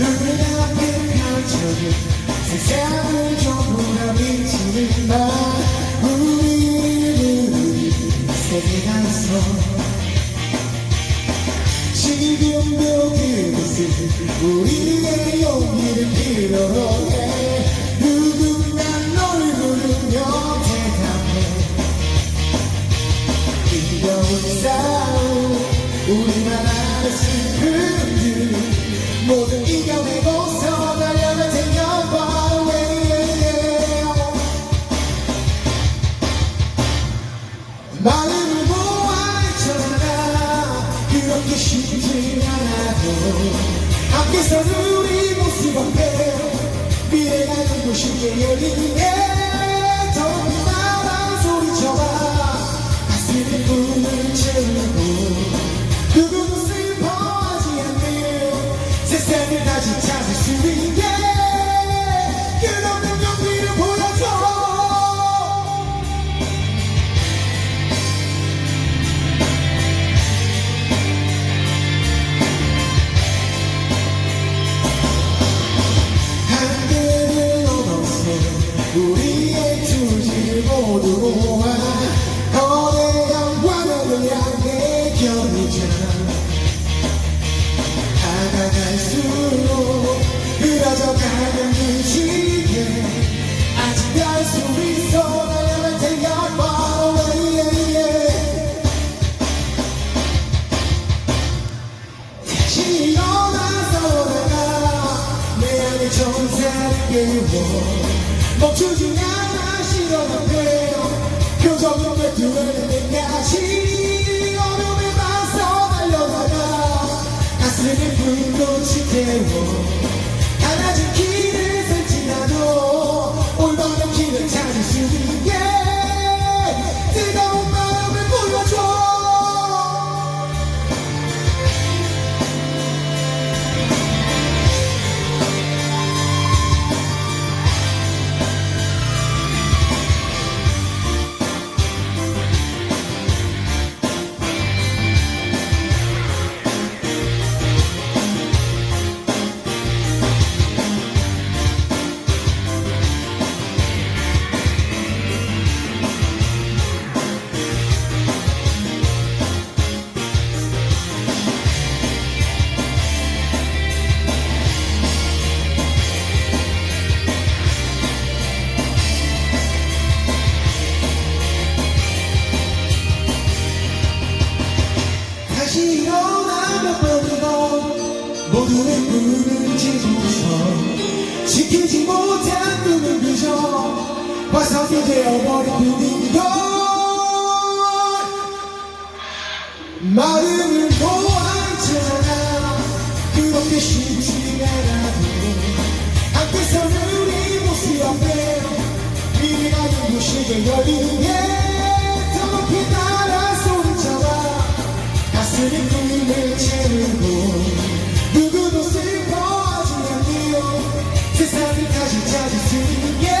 눈앞에 펼쳐진 세상을 전부 다 비치는 날 우리는 세계가 있어 지금도 그곳을 우리의 용기를 쉽지 않아도 함께 서는 우리 모습 앞에 미래가 눈부시게 열리네 멈추지 않아 시련한 배로 표정은 꿰뚫을 올바른 길을 지키지 못한 꿈은 그저 화석이 되어버린 뿐인 걸 마음을 모아있잖아 그렇게 쉽지 않아도 서는 우리 모습 앞에 미래가 눈부시게 열리네 다시 찾을 수 있게.